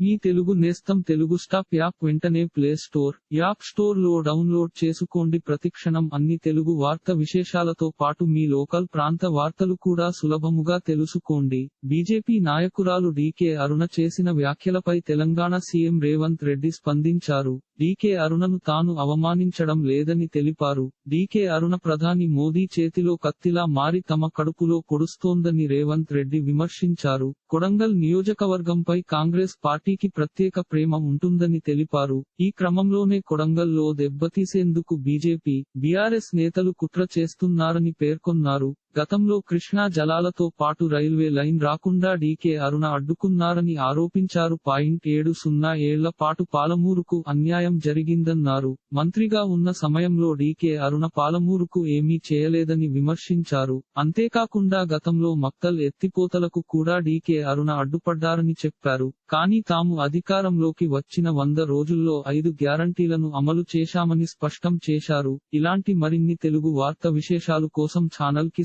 మీ తెలుగు నేస్తం Telugu stop app వెంటనే play store app స్టోర్లో డౌన్లోడ్ చేసుకోండి. ప్రతిక్షణం అన్ని తెలుగు వార్త విశేషాలతో పాటు మీ లోకల్ ప్రాంత వార్తలు కూడా సులభముగా తెలుసుకోండి. బీజేపీ నాయకురాలు డీకే అరుణ చేసిన వ్యాఖ్యలపై తెలంగాణ సీఎం రేవంత్ రెడ్డి స్పందించారు. డీకే అరుణను తాను అవమానించడం లేదని తెలిపారు. డీకే అరుణ ప్రధాని మోదీ చేతిలో కత్తిలా మారి తమ కడుపులో పొడుస్తోందని రేవంత్ రెడ్డి విమర్శించారు. కొడంగల్ నియోజకవర్గంపై కాంగ్రెస్ పార్టీ పార్టీకి ప్రత్యేక ప్రేమ ఉంటుందని తెలిపారు. ఈ క్రమంలోనే కొడంగల్లో దెబ్బతీసేందుకు బీజేపీ బీఆర్ఎస్ నేతలు కుట్ర చేస్తున్నారని పేర్కొన్నారు. గతంలో కృష్ణా జలాలతో పాటు రైల్వే లైన్ రాకుండా డీకే అరుణ అడ్డుకున్నారని ఆరోపించారు పాయింట్ ఏడు సున్నా ఏళ్ళ పాటు పాలమూరుకు అన్యాయం జరిగిందన్నారు. మంత్రిగా ఉన్న సమయంలో డీకే అరుణ పాలమూరుకు ఏమీ చేయలేదని విమర్శించారు. అంతేకాకుండా గతంలో మక్తల్ ఎత్తిపోతలకు కూడా డీకే అరుణ అడ్డుపడ్డారని చెప్పారు. కానీ తాము అధికారంలోకి వచ్చిన వంద రోజుల్లో ఐదు గ్యారంటీలను అమలు చేశామని స్పష్టం చేశారు. ఇలాంటి మరిన్ని తెలుగు వార్త విశేషాలు కోసం ఛానల్కి